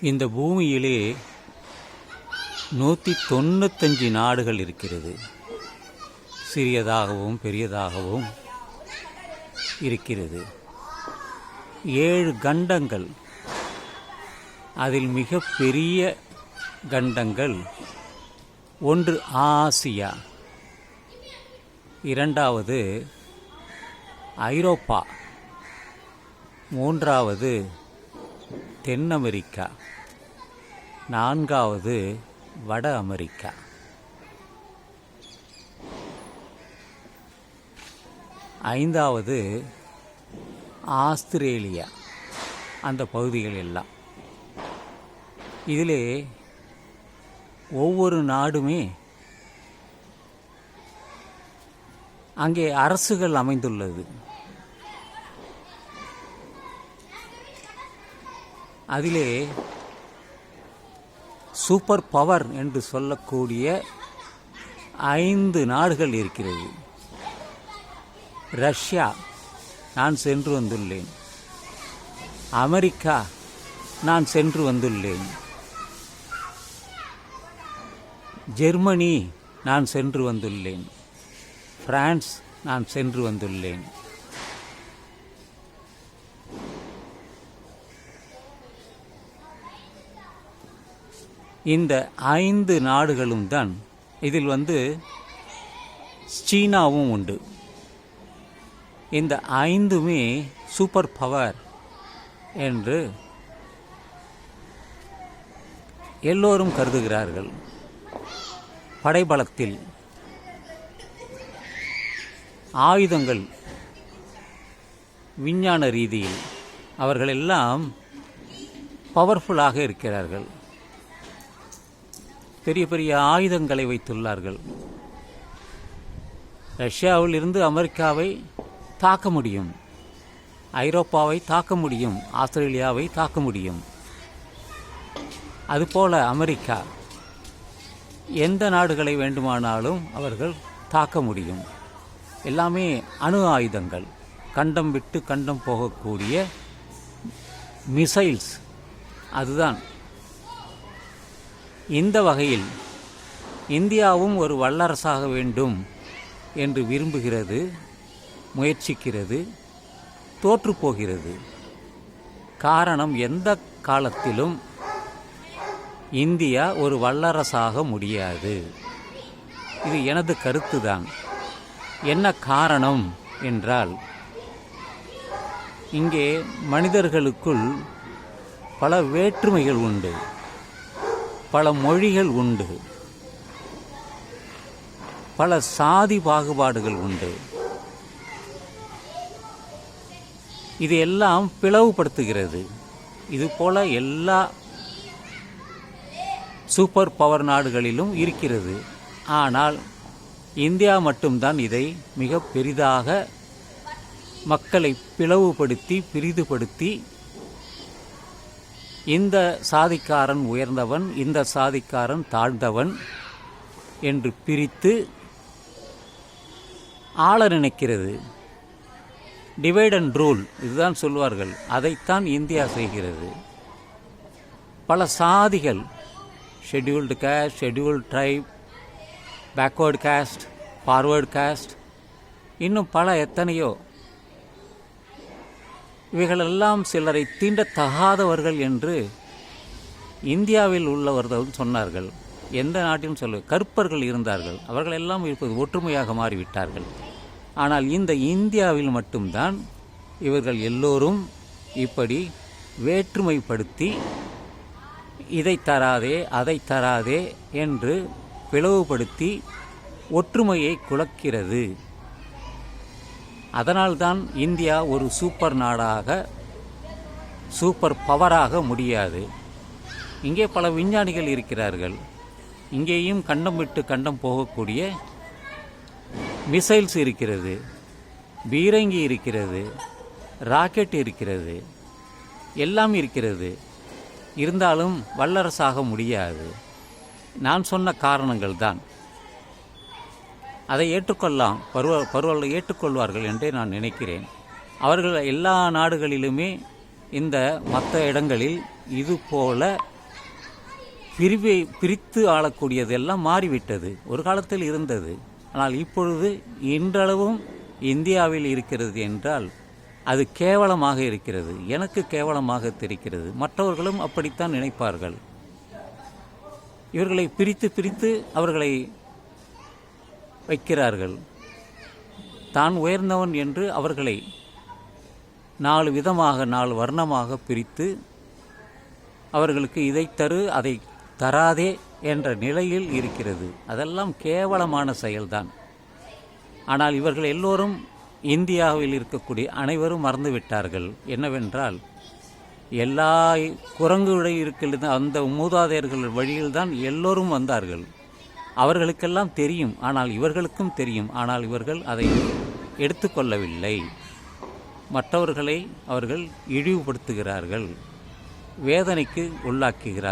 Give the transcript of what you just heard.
இந்த பூமியிலே நூற்றி தொண்ணூத்தஞ்சு நாடுகள் இருக்கிறது. சிறியதாகவும் பெரியதாகவும் இருக்கிறது. ஏழு கண்டங்கள். அதில் மிக பெரிய கண்டங்கள் ஒன்று ஆசியா இரண்டாவது ஐரோப்பா மூன்றாவது தென் அமெரிக்கா நான்காவது வட அமெரிக்கா. ஐந்தாவது ஆஸ்திரேலியா. அந்த பகுதிகள் எல்லாம். இதிலே ஒவ்வொரு நாடுமே அங்கே அரசுகள் அமைந்துள்ளது. அதிலே சூப்பர் பவர் என்று சொல்லக்கூடிய ஐந்து நாடுகள் இருக்கிறது. ரஷ்யா நான் சென்று வந்துள்ளேன். அமெரிக்கா நான் சென்று வந்துள்ளேன். ஜெர்மனி நான் சென்று வந்துள்ளேன். பிரான்ஸ் நான் சென்று வந்துள்ளேன். இந்த ஐந்து நாடுகளும் தான் இதில் வந்து சீனாவும் உண்டு. இந்த ஐந்துமே சூப்பர் பவர் என்று எல்லோரும் கருதுகிறார்கள். படைபலத்தில் ஆயுதங்கள் விஞ்ஞான ரீதியில் அவர்கள் எல்லாம் பவர்ஃபுல்லாக இருக்கிறார்கள். பெரிய பெரிய ஆயுதங்களை வைத்துள்ளார்கள். ரஷ்யாவில் இருந்து அமெரிக்காவை தாக்க முடியும். ஐரோப்பாவை தாக்க முடியும். ஆஸ்திரேலியாவை தாக்க முடியும். அதுபோல அமெரிக்கா. எந்த நாடுகளை வேண்டுமானாலும் அவர்கள் தாக்க முடியும். எல்லாமே அணு ஆயுதங்கள். கண்டம் விட்டு கண்டம் போகக்கூடிய மிசைல்ஸ் அதுதான். இந்த வகையில் இந்தியாவும் ஒரு வல்லரசாக வேண்டும் என்று விரும்புகிறது முயற்சிக்கிறது தோற்றுப்போகிறது. காரணம் எந்த காலத்திலும் இந்தியா ஒரு வல்லரசாக முடியாது. இது எனது கருத்துதான். என்ன காரணம் என்றால் இங்கே மனிதர்களுக்குள் பல வேற்றுமைகள் உண்டு. பல மொழிகள் உண்டு. பல சாதி பாகுபாடுகள் உண்டு. இது எல்லாம் பிளவுபடுத்துகிறது. இது போல எல்லா சூப்பர் பவர் நாடுகளிலும் இருக்கிறது. ஆனால் இந்தியா மட்டும்தான் இதை மிக பெரிதாக மக்களை பிளவுபடுத்தி பிரிதுபடுத்தி இந்த சாதிக்காரன் உயர்ந்தவன் இந்த சாதிக்காரன் தாழ்ந்தவன் என்று பிரித்து ஆள நினைக்கிறது. டிவைட் அண்ட் ரூல் இதுதான் சொல்வார்கள். அதைத்தான் இந்தியா செய்கிறது. பல சாதிகள் scheduled caste scheduled tribe backward caste forward caste இன்னும் பல எத்தனையோ இவைகளெல்லாம் சிலரை தீண்டத்தகாதவர்கள் என்று இந்தியாவில் உள்ளவர்கள் சொன்னார்கள். எந்த நாட்டிலும் சொல்ல கருப்பர்கள் இருந்தார்கள். அவர்கள் எல்லாம் இப்போது ஒற்றுமையாக மாறிவிட்டார்கள். ஆனால் இந்த இந்தியாவில் மட்டும்தான் இவர்கள் எல்லோரும் இப்படி வேற்றுமைப்படுத்தி இதை தராதே அதை தராதே என்று பிளவுபடுத்தி ஒற்றுமையை குலக்கிறது. அதனால்தான் இந்தியா ஒரு சூப்பர் நாடாக சூப்பர் பவராக முடியாது. இங்கே பல விஞ்ஞானிகள் இருக்கிறார்கள். இங்கேயும் கண்டம் விட்டு கண்டம் போகக்கூடிய மிசைல்ஸ் இருக்கிறது பீரங்கி இருக்கிறது ராக்கெட் இருக்கிறது எல்லாம் இருக்கிறது. இருந்தாலும் வல்லரசாக முடியாது. நான் சொன்ன காரணங்கள் தான் அதை ஏற்றுக்கொள்ளலாம். பருவ பருவ ஏற்றுக்கொள்வார்கள் என்றே நான் நினைக்கிறேன். அவர்கள் எல்லா நாடுகளிலுமே இந்த மற்ற இடங்களில் இது போல பிரிவை பிரித்து ஆளக்கூடியதெல்லாம் மாறிவிட்டது. ஒரு காலத்தில் இருந்தது. ஆனால் இப்பொழுது இன்றளவும் இந்தியாவில் இருக்கிறது என்றால் அது கேவலமாக இருக்கிறது. எனக்கு கேவலமாக தெரிகிறது. மற்றவர்களும் அப்படித்தான் நினைப்பார்கள். இவர்களை பிரித்து பிரித்து அவர்களை வைக்கிறார்கள். தான் உயர்ந்தவன் என்று அவர்களை நாலு விதமாக நாலு வர்ணமாக பிரித்து அவர்களுக்கு இதை தரு அதை தராதே என்ற நிலையில் இருக்கிறது. அதெல்லாம் கேவலமான செயல்தான். ஆனால் இவர்கள் எல்லோரும் இந்தியாவில் இருக்கக்கூடிய அனைவரும் மறந்துவிட்டார்கள். என்னவென்றால் எல்லா குரங்குடைய இருக்கிறது அந்த மூதாதையர்கள் வழியில்தான் எல்லோரும் வந்தார்கள். அவர்களுக்கெல்லாம் தெரியும். ஆனால் இவர்களுக்கும் தெரியும். ஆனால் இவர்கள் அதை எடுத்துக்கொள்ளவில்லை. மற்றவர்களை அவர்கள் இழிவுபடுத்துகிறார்கள். வேதனைக்கு உள்ளாக்குகிறார்கள்.